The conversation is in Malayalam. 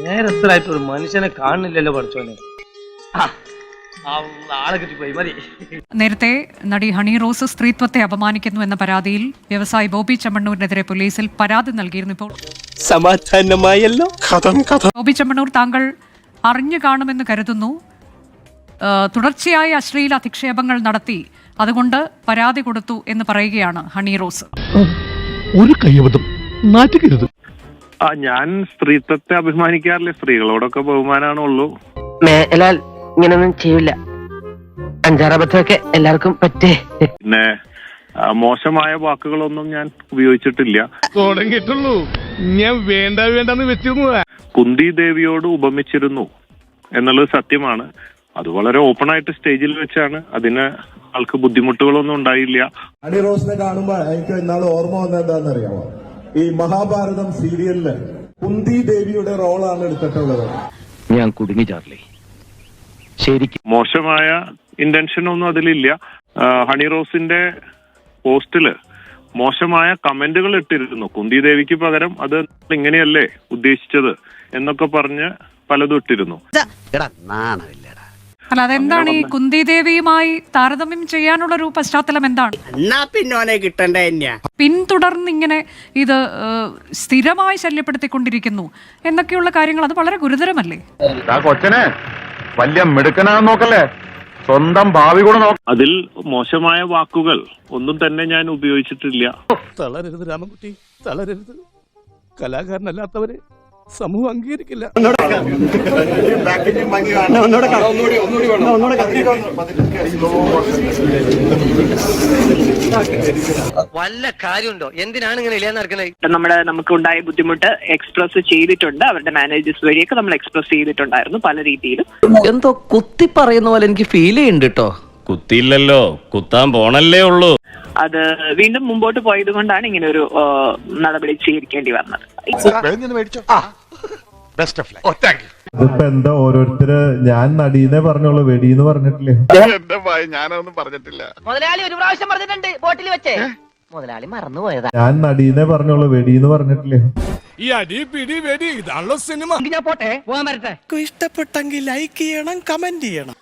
നേരത്തിലായിട്ട് ഒരു മനുഷ്യനെ കാണുന്നില്ലല്ലോ പഠിച്ചോനെ നേരത്തെ നടി ഹണി റോസ് സ്ത്രീത്വത്തെ അപമാനിക്കുന്നു എന്ന പരാതിയിൽ വ്യവസായി ബോബി ചെമ്മണ്ണൂരിനെതിരെ പോലീസിൽ പരാതി നൽകിയിരുന്നു ഇപ്പോൾ. സമാധാനമായല്ലോ? ബോബി ചെമ്മണ്ണൂർ താങ്കൾ അറിഞ്ഞു കാണുമെന്ന് കരുതുന്നു. തുടർച്ചയായ അശ്ലീല അധിക്ഷേപങ്ങൾ നടത്തി. അതുകൊണ്ട് പരാതി കൊടുത്തു എന്ന് പറയുകയാണ് ഹണി റോസ്. ഒരു കയ്യബദ്ധം നാറ്റുകരുത്. ആ ഞാൻ സ്ത്രീത്വത്തെ അഭിമാനിക്കാറില്ല. സ്ത്രീകളോടൊക്കെ ബഹുമാനാണുള്ളൂ. മേലാൽ ഇങ്ങനൊന്നും ചെയ്യില്ല അഞ്ചാറബദ്ധമൊക്കെ എല്ലാവർക്കും പറ്റേ. പിന്നെ ആ, മോശമായ വാക്കുകളൊന്നും ഞാൻ ഉപയോഗിച്ചിട്ടില്ല. തുടങ്ങിയിട്ടുള്ളൂ. ഞാൻ വേണ്ട വേണ്ടെന്ന് വെച്ചിരുന്നതാ. കുന്തി ദേവിയോട് ഉപമിച്ചിരുന്നു എന്നുള്ളത് സത്യമാണ്. അത് വളരെ ഓപ്പൺ ആയിട്ട് സ്റ്റേജിൽ വെച്ചാണ്. അതിന് ആൾക്ക് ബുദ്ധിമുട്ടുകളൊന്നും ഉണ്ടായില്ല. ഹണി റോസിനെ കാണുമ്പോൾ എനിക്ക് ഇന്നാൾ ഓർമ്മ വന്നത് എന്താണെന്നറിയാമോ ഈ മഹാഭാരതം സീരിയലിൽ കുന്തി ദേവിയുടെ റോളാണ് എടുത്തിട്ടുള്ളത്. ഞാൻ കുടുങ്ങി ചാർലി. ശരിക്കും മോശമായ ഇന്റൻഷൻ ഒന്നും അതിലില്ല ഹണി റോസിന്റെ പോസ്റ്റിൽ മോശമായ കമന്റുകൾ ഇട്ടിരുന്നു. കുന്തി ദേവിക്ക് പകരം അത് ഇങ്ങനെയല്ലേ ഉദ്ദേശിച്ചത് എന്നൊക്കെ പറഞ്ഞ് പലതും ഇട്ടിരുന്നു. അല്ല അതെന്താണ് ഈ കുന്തി ദേവിയുമായി താരതമ്യം ചെയ്യാനുള്ള ഒരു പശ്ചാത്തലം എന്താണ്? എന്നാ പിന്നോനെ കിട്ടണ്ടേ തന്നെയാ പിന്തുടർന്ന് ഇങ്ങനെ ഇത് സ്ഥിരമായി ശല്യപ്പെടുത്തിക്കൊണ്ടിരിക്കുന്നു എന്നൊക്കെയുള്ള കാര്യങ്ങൾ അത് വളരെ ഗുരുതരമല്ലേ? കൊച്ചനെ വലിയ മെടുക്കനാന്ന് നോക്കല്ലേ? സ്വന്തം ഭാവി കൂടെ നോക്കാം അതിൽ മോശമായ വാക്കുകൾ ഒന്നും തന്നെ ഞാൻ ഉപയോഗിച്ചിട്ടില്ല. തളരരുത് രാമൻകുട്ടി തളരരുത്. കലാകാരനല്ലാത്തവരെ സമൂഹം അംഗീകരിക്കില്ല. വല്ല കാര്യമുണ്ടോ? എന്തിനാണ് ഇങ്ങനെ ഇല്ലാന്ന് നടക്കുന്നത്? നമ്മുടെ നമുക്ക് ഉണ്ടായ ബുദ്ധിമുട്ട് എക്സ്പ്രസ് ചെയ്തിട്ടുണ്ട്. അവരുടെ മാനേജേഴ്സ് വഴിയൊക്കെ നമ്മൾ എക്സ്പ്രസ് ചെയ്തിട്ടുണ്ടായിരുന്നു പല രീതിയിലും. എന്തോ കുത്തി പറയുന്ന പോലെ എനിക്ക് ഫീൽ ചെയ്യുന്നുണ്ട് കേട്ടോ കുത്തിയില്ലല്ലോ. കുത്താൻ പോണല്ലേ ഉള്ളൂ. അത് വീണ്ടും മുമ്പോട്ട് പോയത് കൊണ്ടാണ് ഇങ്ങനെ ഒരു നടപടി സ്വീകരിക്കേണ്ടി വന്നത്. ഇതിപ്പോ എന്താ ഓരോരുത്തര് ഞാൻ നടീനെ പറഞ്ഞോളൂ വെടീന്ന് പറഞ്ഞിട്ടില്ലേ? മുതലാളി ഒരു പ്രാവശ്യം പറഞ്ഞിട്ടുണ്ട് ബോട്ടിൽ വെച്ചേ. മുതലാളി മറന്നുപോയതാ. ഞാൻ നടീനെ പറഞ്ഞോളൂ വെടീന്ന് പറഞ്ഞിട്ടില്ലേ? ഈ അടി പിടി വെടി ഇതാണല്ലോ സിനിമ. ഞാൻ പോട്ടെ? പോകാൻ വരട്ടെ ഇഷ്ടപ്പെട്ടെങ്കിൽ ലൈക്ക് ചെയ്യണം കമന്റ് ചെയ്യണം.